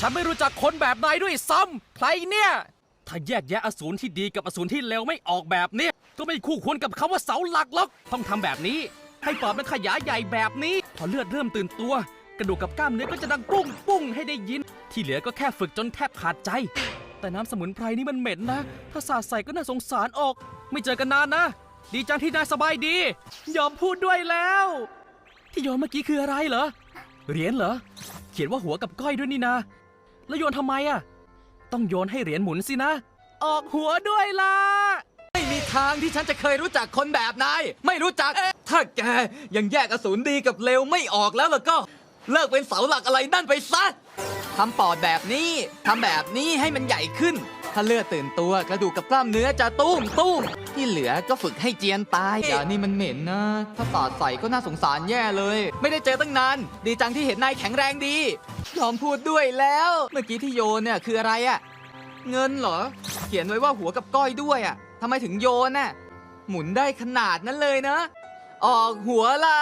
ฉันไม่รู้จักคนแบบนายด้วยซ้ำใครเนี่ย ถ้าแยกแยะอสูรที่ดีกับอสูรที่เลวไม่ออกแบบเนี้ยก็ไม่คู่ควรกับคำว่าเสาหลักหรอก ต้องทำแบบนี้ ให้ปอดมันขยายใหญ่แบบนี้ พอเลือดเริ่มตื่นตัว กระดูกกับกล้ามเนื้อก็จะดังปุ้งปุ้งให้ได้ยิน ที่เหลือก็แค่ฝึกจนแทบขาดใจ แต่น้ำสมุนไพรนี่มันเหม็นนะ ถ้าสาดใส่ก็น่าสงสารออก ไม่เจอกันนานนะ ดีจังที่นายสบายดี ยอมพูดด้วยแล้ว ที่โยนเมื่อกี้คืออะไรเหรอ เหรียญเหรอ เขียนว่าหัวกับก้อยด้วยนี่นะ แล้วโยนทำไมอะ ต้องโยนให้เหรียญหมุนสินะ ออกหัวด้วยล่ะ ไม่มีทางที่ฉันจะเคยรู้จักคนแบบนาย ไม่รู้จัก ถ้าแกยังแยกอสูรดีกับเลวไม่ออกแล้วล่ะก็ เลิกเป็นเสาหลักอะไรนั่นไปซะทำปอดแบบนี้ทำแบบนี้ให้มันใหญ่ขึ้น ถ้าเลือดตื่นตัวกระดูกกับกล้ามเนื้อจะตุ้มตุ้มที่เหลือก็ฝึกให้เจียนตายอย่านี่มันเหม็นนะ ถ้าสาดใส่ก็น่าสงสารแย่เลย ไม่ได้เจอตั้งนาน ดีจังที่เห็นนายแข็งแรงดี ยอมพูดด้วยแล้ว เมื่อกี้ที่โยนเนี่ยคืออะไรอะเงินเหรอ เขียนไว้ว่าหัวกับก้อยด้วยอะทำไมถึงโยนน่ะหมุนได้ขนาดนั้นเลยนะ ออกหัวละ